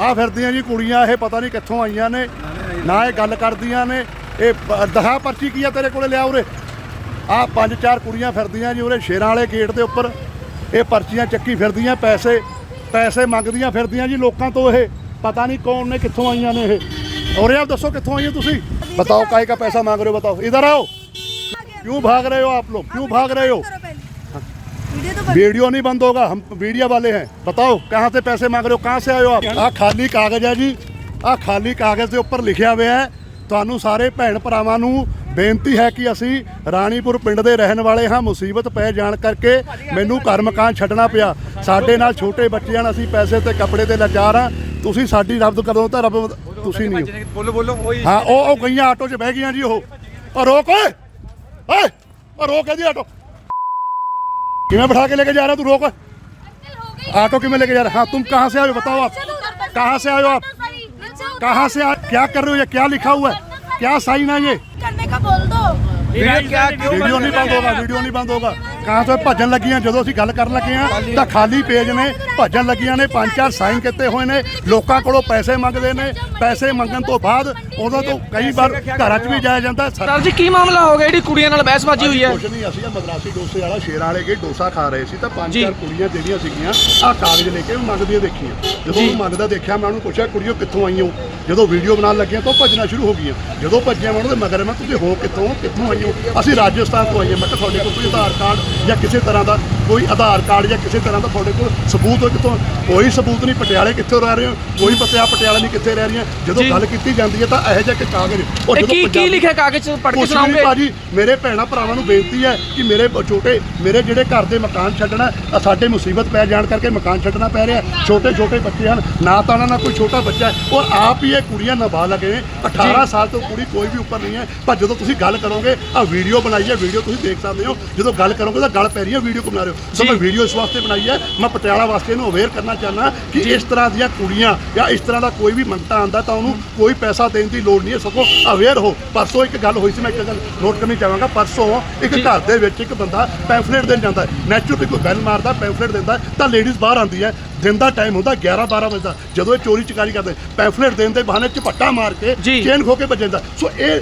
ਆ ਫਿਰਦੀਆਂ ਜੀ ਕੁੜੀਆਂ ਇਹ ਪਤਾ ਨਹੀਂ ਕਿੱਥੋਂ ਆਈਆਂ ਨੇ ਨਾ ਇਹ ਗੱਲ ਕਰਦੀਆਂ ਨੇ ਇਹ ਪ- ਦਹਾ ਪਰਚੀ ਕੀ ਆ ਤੇਰੇ ਕੋਲੇ ਲਿਆ ਉਰੇ ਆ ਪੰਜ ਚਾਰ ਕੁੜੀਆਂ ਫਿਰਦੀਆਂ ਜੀ ਉਰੇ ਸ਼ੇਰਾਂ ਵਾਲੇ ਗੇਟ ਦੇ ਉੱਪਰ ਇਹ ਪਰਚੀਆਂ ਚੱਕੀ ਫਿਰਦੀਆਂ ਪੈਸੇ ਪੈਸੇ ਮੰਗਦੀਆਂ ਫਿਰਦੀਆਂ ਜੀ ਲੋਕਾਂ ਤੋਂ ਇਹ ਪਤਾ ਨਹੀਂ ਕੌਣ ਨੇ ਕਿੱਥੋਂ ਆਈਆਂ ਨੇ ਇਹ ਔਰ ਆਪ ਦੱਸੋ ਕਿੱਥੋਂ ਆਈਆਂ ਤੁਸੀਂ बताओ काय का पैसा मांग रहे हो बताओ इधर आओ क्यों भाग रहे हो आप लोग क्यों भाग रहे हो वीडियो तो वीडियो नहीं बंद होगा हम मीडिया वाले हैं बताओ कहाँ से पैसे मांग रहे हो कहाँ से आए हो आप आ ਖਾਲੀ ਕਾਗਜ਼ ਹੈ ਜੀ ਆ ਖਾਲੀ ਕਾਗਜ਼ ਦੇ ਉੱਪਰ ਲਿਖਿਆ ਹੋਇਆ ਹੈ ਤੁਹਾਨੂੰ ਸਾਰੇ ਭੈਣ ਭਰਾਵਾਂ ਨੂੰ ਬੇਨਤੀ ਹੈ ਕਿ ਅਸੀਂ ਰਾਣੀਪੁਰ ਪਿੰਡ ਦੇ ਰਹਿਣ ਵਾਲੇ ਹਾਂ ਮੁਸੀਬਤ ਪੈ ਜਾਣ ਕਰਕੇ ਮੈਨੂੰ ਘਰ ਮਕਾਨ ਛੱਡਣਾ ਪਿਆ ਸਾਡੇ ਨਾਲ ਛੋਟੇ ਬੱਚੇ ਹਨ ਅਸੀਂ ਪੈਸੇ ਤੇ ਕੱਪੜੇ ਤੇ ਲਾਚਾਰ ਹਾਂ ਤੁਸੀਂ ਸਾਡੀ ਰੱਬ ਕਰੋ ਤਾਂ ਰੱਬ ਤੁਸੀਂ ਨਹੀਂ ਹੋ। ਬੋਲੋ ਬੋਲੋ ਉਹੀ ਹਾਂ ਉਹ ਉਹ ਗਈਆਂ ਆਟੋ 'ਚ ਬਹਿ ਗਈਆਂ ਜੀ ਉਹ ਉਹ ਰੋਕ ਓਏ ਓਏ ਉਹ ਰੋਕ ਇਹਦੀ ਆਟੋ कि मैं बैठा के लेके जा रहा तू रोक। ऑटो तो कि में लेके जा रहा हाँ तुम कहाँ से आयो बताओ आप। कहाँ से आयो आप? कहाँ से आ, क्या कर रहे हो ये? क्या लिखा हुआ है? क्या साइन है ये? करने का बोल दो। वीडियो नहीं बंद होगा वीडियो नहीं बंद होगा। ਕਹਾਂ ਤੋਂ ਭੱਜਣ ਲੱਗੀਆਂ ਜਦੋਂ ਅਸੀਂ ਗੱਲ ਕਰਨ ਲੱਗੇ ਆ ਤਾਂ ਖਾਲੀ ਪੇਜ ਨੇ ਭੱਜਣ ਲੱਗੀਆਂ ਨੇ ਪੰਜ ਚਾਰ ਸਾਈਨ ਕੀਤੇ ਹੋਏ ਨੇ ਲੋਕਾਂ ਕੋਲੋਂ ਪੈਸੇ ਮੰਗਦੇ ਨੇ ਪੈਸੇ ਮੰਗਣ ਤੋਂ ਬਾਅਦ ਉਹਨਾਂ ਤੋਂ ਕਈ ਵਾਰ ਘਰਾਂ 'ਚ ਵੀ ਜਾਇਆ ਜਾਂਦਾ। ਸਰ ਜੀ ਕੀ ਮਾਮਲਾ ਹੋ ਗਿਆ? ਜਿਹੜੀ ਕੁੜੀਆਂ ਨਾਲ ਬਹਿਸਬਾਜ਼ੀ ਹੋਈ ਹੈ। ਕੁਛ ਨਹੀਂ ਅਸੀਂ ਆ ਮਦਰਾਸੀ ਡੋਸੇ ਵਾਲਾ ਸ਼ੇਰਾਂ ਵਾਲੇ ਗਏ ਡੋਸਾ ਖਾ ਰਹੇ ਸੀ ਤਾਂ ਪੰਜ। ਚਾਰ ਕੁੜੀਆਂ ਜਿਹੜੀਆਂ ਸੀਗੀਆਂ ਆ ਕਾਗਜ਼ ਲੈ ਕੇ ਮੰਗਦੀਆਂ ਦੇਖੀਆਂ। ਜਦੋਂ ਉਹ ਮੰਗਦਾ ਦੇਖਿਆ ਮੈਂ ਉਹਨੂੰ ਪੁੱਛਿਆ ਕੁੜੀਓ ਕਿੱਥੋਂ ਆਈਆਂ ਹੋ? ਜਦੋਂ ਵੀਡੀਓ ਬਣਾਉਣ ਲੱਗੀਆਂ ਤਾਂ ਭੱਜਣਾ ਸ਼ੁਰੂ ਹੋ ਗਈਆਂ। ਜਦੋਂ ਭੱਜੀਆਂ ਮੈਂ ਉਹਨਾਂ ਦੇ ਮਗਰ ਮੈਂ ਤੁਸੀਂ ਹੋ ਕਿੱਥੋਂ? ਕਿੱਥੋਂ ਆਈਆਂ ਹੋ? ਅਸੀਂ ਰਾਜਸਥਾਨ ਤੋਂ ਆਈਆਂ ਮੈਂ ਤੁਹਾਡੇ ਕੋਲ ਕੋਈ ਆਧਾਰ ਕਾਰਡ ਜਾਂ ਕਿਸੇ ਤਰ੍ਹਾਂ ਦਾ ਕੋਈ ਆਧਾਰ ਕਾਰਡ ਜਾਂ ਕਿਸੇ ਤਰ੍ਹਾਂ ਦਾ ਤੁਹਾਡੇ ਕੋਲ ਸਬੂਤ ਹੋ ਕਿੱਥੋਂ ਕੋਈ ਸਬੂਤ ਨਹੀਂ ਪਟਿਆਲੇ ਕਿੱਥੋਂ ਰਹਿ ਰਹੇ ਹੋ? ਕੋਈ ਪਤਿਆ ਪਟਿਆਲਾ ਨਹੀਂ ਕਿੱਥੇ ਰਹਿ ਰਹੀਆਂ? ਜਦੋਂ। ਗੱਲ ਕੀਤੀ ਜਾਂਦੀ ਹੈ ਤਾਂ ਇਹੋ ਜਿਹਾ ਕਿ ਕਾਗਜ਼ ਉਹ ਕੀ ਕੀ ਲਿਖਿਆ ਕਾਗਜ਼ ਪੜ੍ਹ ਕੇ ਸੁਣਾਓਗੇ? ਭਾਜੀ ਮੇਰੇ ਭੈਣਾ ਭਰਾਵਾਂ ਨੂੰ ਬੇਨਤੀ ਹੈ ਕਿ ਮੇਰੇ ਛੋਟੇ ਮੇਰੇ ਜਿਹੜੇ ਘਰ ਦੇ ਮਕਾਨ ਛੱਡਣਾ ਸਾਡੇ ਮੁਸੀਬਤ ਪੈ ਜਾਣ ਕਰਕੇ ਮਕਾਨ ਛੱਡਣਾ ਪੈ ਰਿਹਾ। ਛੋਟੇ ਛੋਟੇ ਬੱਚੇ ਹਨ ਨਾ ਤਾਂ ਉਹਨਾਂ ਨਾਲ ਕੋਈ ਛੋਟਾ ਬੱਚਾ ਹੈ। ਔਰ ਆਪ ਹੀ ਇਹ ਕੁੜੀਆਂ ਨਾਬਾਲਗ ਨੇ। 18 ਸਾਲ ਤੋਂ ਕੁੜੀ ਕੋਈ ਵੀ ਉੱਪਰ ਨਹੀਂ ਹੈ। ਪਰ ਜਦੋਂ ਤੁਸੀਂ ਗੱਲ ਕਰੋਗੇ ਆ ਵੀਡੀਓ ਬਣਾਈ ਹੈ ਵੀਡੀਓ ਤੁਸੀਂ ਦੇਖ ਸਕਦੇ ਹੋ। ਜਦੋਂ ਗੱਲ ਕਰੋਗੇ ਤਾਂ ਗੱਲ ਪੈ ਰਹੀ ਹੈ ਵੀਡੀਓ ਬਣਾ ਰਹੇ ਹੋ। ਸੋ ਮੈਂ ਵੀਡੀਓ ਇਸ ਵਾਸਤੇ ਬਣਾਈ ਹੈ। ਮੈਂ ਪਟਿਆਲਾ ਵਾਸਤੇ ਇਹਨੂੰ ਅਵੇਅਰ ਕਰਨਾ ਚਾਹੁੰਦਾ ਕਿ ਇਸ ਤਰ੍ਹਾਂ ਦੀਆਂ ਕੁੜੀਆਂ ਜਾਂ ਇਸ ਤਰ੍ਹਾਂ ਦਾ ਕੋਈ ਵੀ ਮੰਗਤਾ ਆਂਦਾ ਤਾਂ ਉਹਨੂੰ ਕੋਈ ਪੈਸਾ ਦੇਣ ਦੀ ਲੋੜ ਨਹੀਂ ਹੈ। ਸਗੋਂ ਅਵੇਅਰ ਹੋ। ਪਰਸੋਂ ਇੱਕ ਗੱਲ ਹੋਈ ਸੀ ਮੈਂ ਇੱਕ ਗੱਲ ਨੋਟ ਕਰਨੀ ਚਾਹਾਂਗਾ। ਪਰਸੋਂ ਇੱਕ ਘਰ ਦੇ ਵਿੱਚ ਇੱਕ ਬੰਦਾ ਪੈਂਫਲੇਟ ਦੇਣ ਜਾਂਦਾ ਹੈ। ਨੈਚੁਰਲੀ ਕੋਈ ਬੈਲ ਮਾਰਦਾ ਪੈਂਫਲੇਟ ਦਿੰਦਾ ਤਾਂ ਲੇਡੀਜ਼ ਬਾਹਰ ਆਉਂਦੀ ਹੈ। ਦਿਨ ਦਾ ਟਾਈਮ ਹੁੰਦਾ 11 12 ਵਜੇ ਦਾ। ਜਦੋਂ ਇਹ ਚੋਰੀ ਚਕਾਰੀ ਕਰਦੇ ਪੈਂਫਲੇਟ ਦੇਣ ਦੇ ਬਹਾਨੇ ਝਪੱਟਾ ਮਾਰ ਕੇ। ਚੇਨ ਖੋ ਕੇ ਭੱਜ ਜਾਂਦਾ। ਸੋ ਇਹ